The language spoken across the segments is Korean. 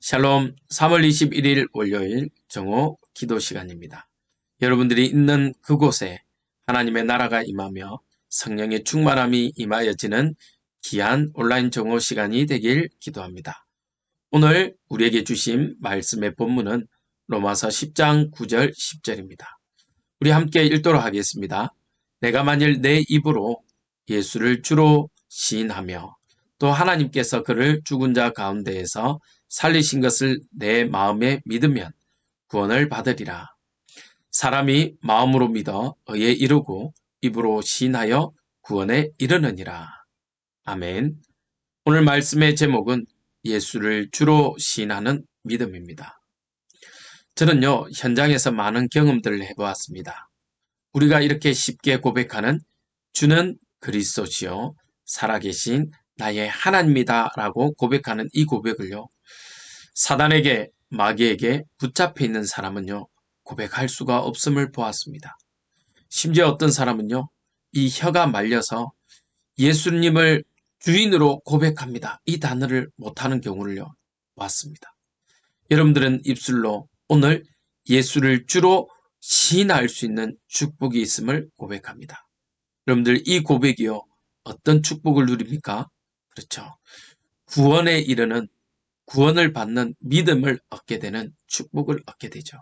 샬롬 3월 21일 월요일 정오 기도 시간입니다. 여러분들이 있는 그곳에 하나님의 나라가 임하며 성령의 충만함이 임하여지는 귀한 온라인 정오 시간이 되길 기도합니다. 오늘 우리에게 주신 말씀의 본문은 로마서 10장 9절 10절입니다. 우리 함께 읽도록 하겠습니다. 내가 만일 내 입으로 예수를 주로 시인하며 또 하나님께서 그를 죽은 자 가운데에서 살리신 것을 내 마음에 믿으면 구원을 받으리라. 사람이 마음으로 믿어 의에 이르고 입으로 시인하여 구원에 이르느니라. 아멘. 오늘 말씀의 제목은 예수를 주로 시인하는 믿음입니다. 저는요, 현장에서 많은 경험들을 해보았습니다. 우리가 이렇게 쉽게 고백하는 주는 그리스도시요, 살아계신 나의 하나님이다 라고 고백하는 이 고백을요, 사단에게, 마귀에게 붙잡혀 있는 사람은요, 고백할 수가 없음을 보았습니다. 심지어 어떤 사람은요, 이 혀가 말려서 예수님을 주인으로 고백합니다. 이 단어를 못하는 경우를요, 봤습니다. 여러분들은 입술로 오늘 예수를 주로 시인할 수 있는 축복이 있음을 고백합니다. 여러분들 이 고백이요, 어떤 축복을 누립니까? 그렇죠. 구원에 이르는 구원을 받는 믿음을 얻게 되는 축복을 얻게 되죠.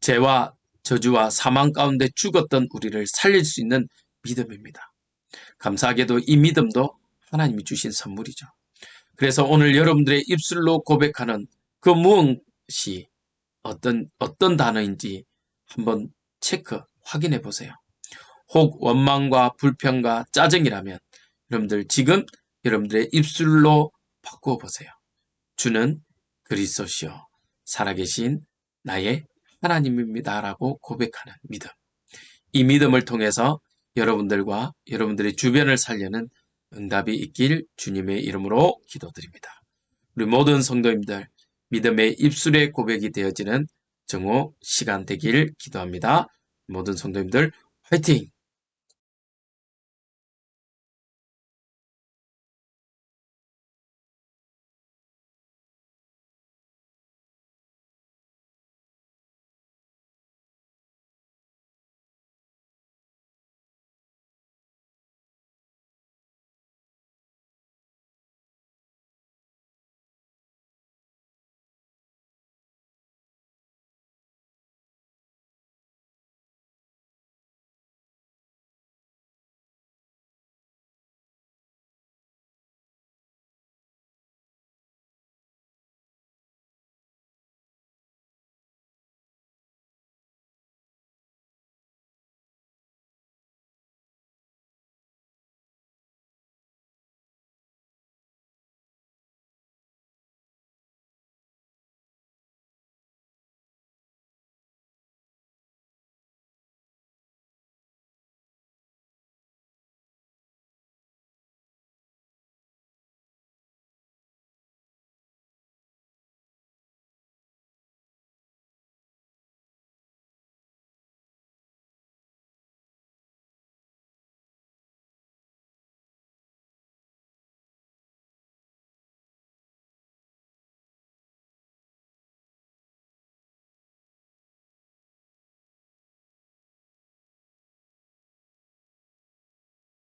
죄와 저주와 사망 가운데 죽었던 우리를 살릴 수 있는 믿음입니다. 감사하게도 이 믿음도 하나님이 주신 선물이죠. 그래서 오늘 여러분들의 입술로 고백하는 그 무엇이 어떤, 어떤 단어인지 한번 체크, 확인해 보세요. 혹 원망과 불평과 짜증이라면 여러분들 지금 여러분들의 입술로 바꾸어 보세요. 주는 그리스도시요 살아계신 나의 하나님입니다 라고 고백하는 믿음. 이 믿음을 통해서 여러분들과 여러분들의 주변을 살려는 응답이 있길 주님의 이름으로 기도드립니다. 우리 모든 성도님들 믿음의 입술의 고백이 되어지는 정오 시간 되길 기도합니다. 모든 성도님들 화이팅!